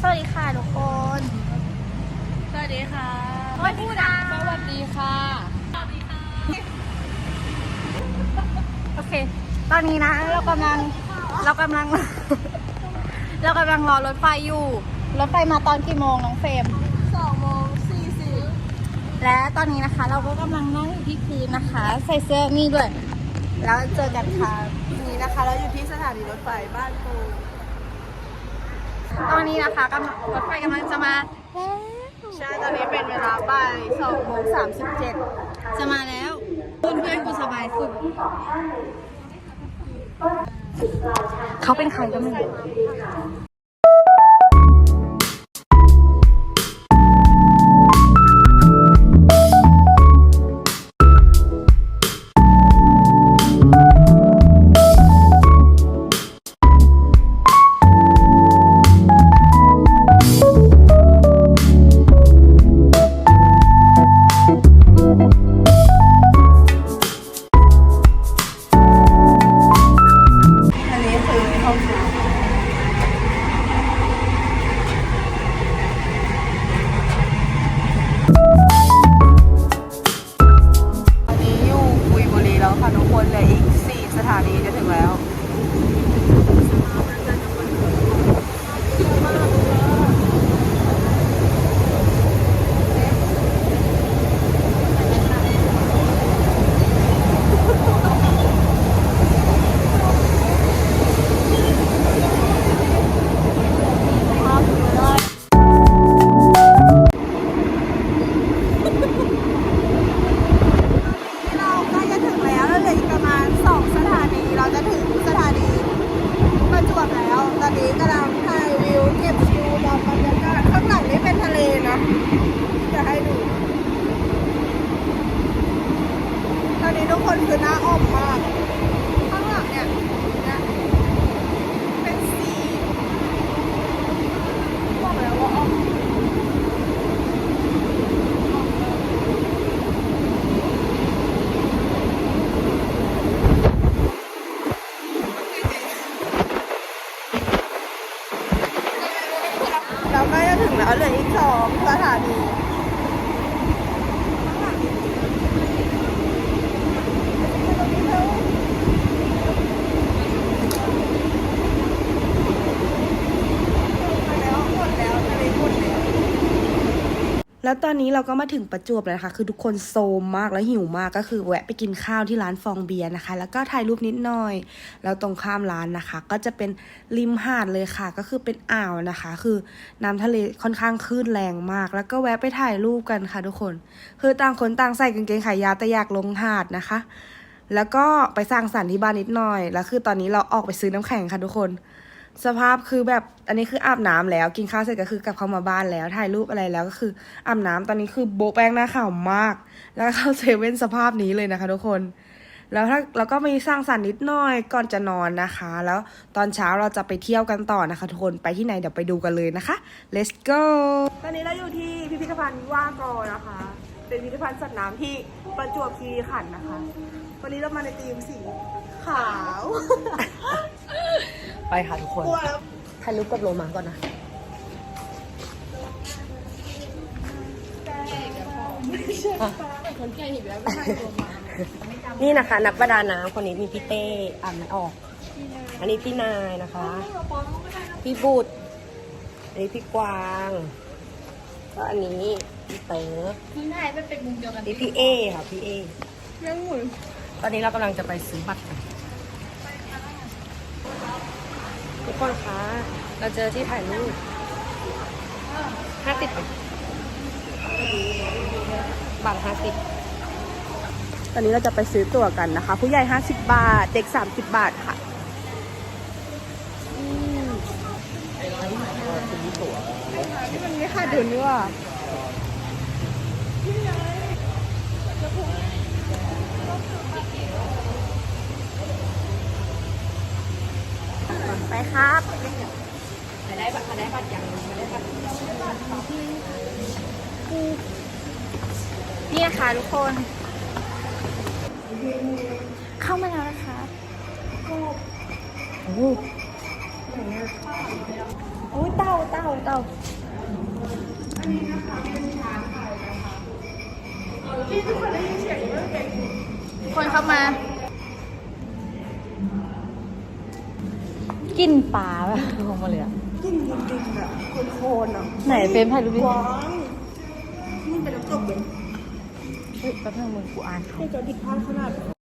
สวัสดีค่ะทุกคน สวัสดีค่ะไม่พูดอะสวัสดีค่ะ โอเค ตอนนี้นะ เรากำลัง เรากำลัง เรากำลังรอรถไฟอยู่ รถไฟมาตอนกี่โมงน้องเฟรมสองโมงสี่สิบและตอนนี้นะคะ เราก็กำลังนั่งอยู่ที่พื้นนะคะ ใส่เสื้อนี่ด้วย แล้วเจอกันค่ะ นี่นะคะ เราอยู่ที่สถานีรถไฟบ้านปูต อนนี้นะคะกำลังรถไฟกำลังจะมาใช่ตอนนี้เป็นเวลาบ่ายสองโมงสามสิบเจ็ดจะมาแล้วเพื่อนเพื่อนกูสบายสุดเขาเป็นใครก็ไม่รู้ ทุกคนคือหน้าอ้อมมาก ข้างหลังเนี่ยเนี่ยเป็นสีบอกแล้วว่าอ้อม เราใกล้จะถึงแล้วเหลืออีกสองสถานี แล้วตอนนี้เราก็มาถึงประจวบแล้วนะคะ คือทุกคนโซมมากแล้วหิวมากก็คือแวะไปกินข้าวที่ร้านฟองเบียร์นะคะ แล้วก็ถ่ายรูปนิดหน่อย แล้วตรงข้ามร้านนะคะ ก็จะเป็นริมหาดเลยค่ะ ก็คือเป็นอ่าวนะคะ คือน้ำทะเลค่อนข้างคลื่นแรงมาก แล้วก็แวะไปถ่ายรูปกันค่ะทุกคน คือต่างคนต่างใส่กางเกงขายาวแต่อยากลงหาดนะคะ แล้วก็ไปสร้างสรรค์ที่บ้านนิดหน่อย แล้วคือตอนนี้เราออกไปซื้อน้ำแข็งค่ะทุกคน สภาพคือแบบอันนี้คืออาบน้ำแล้ว กินข้าวเสร็จก็คือกลับเข้ามาบ้านแล้ว ถ่ายรูปอะไรแล้วก็คืออาบน้ำตอนนี้คือโบแป้งหน้าขาวมาก แล้วเข้าเซเว่นสภาพนี้เลยนะคะ ทุกคน แล้วถ้าเราก็มีสร้างสรรค์นิดหน่อยก่อนจะนอนนะคะ แล้วตอนเช้าเราจะไปเที่ยวกันต่อนะคะ ทุกคนไปที่ไหนเดี๋ยวไปดูกันเลยนะคะ let's go ตอนนี้เราอยู่ที่พิพิธภัณฑ์ว่ากอนะคะ เป็นพิพิธภัณฑ์สัตว์น้ำที่ประจวบคีรีขันธ์นะคะ วันนี้เรามาในธีมสีขาว ไปค่ะทุกคนกลัวแล้วถ่ายรูปกับโลมาก่อนนะนี่นะคะ นักประดาน้ำคนนี้มีพี่เต้อ่านไม่ออก อันนี้พี่นายนะคะ พี่บุตรอันนี้พี่กวางก็อันนี้พี่เต๋อพี่นายมันเป็นมุมเดียวกันนี่พี่เอค่ะพี่เอยังหมุนตอนนี้เรากำลังจะไปซื้อบัตรกันทุก คนคะ เราเจอที่ถ่ายรูปห้าสิบบัตรห้าสิบตอนนี้เราจะไปซื้อตั๋วกันนะคะ ผู้ใหญ่ 50 บาท เด็ก 30 บาทค่ะที่มันไม่ค่าเดินนี่ว่า ไป ครับได้บัตรได้บัตรอย่างไม่ได้บัตรนี่นะคะทุกคน เข้ามาแล้วนะคะโอ้โหอุ้ยเต่าเต้าเต้าคนเข้ามา กินปลาแบบลงมาเลยอะกินจริงๆแบบโคนๆอะไหนเฟรมถ่ายรูปดิว้าวนี่เป็นน้ำตกเป็นเฮ้ยแป๊บนึงมึงกูอ่านไม่จะผิดพลาดขนาด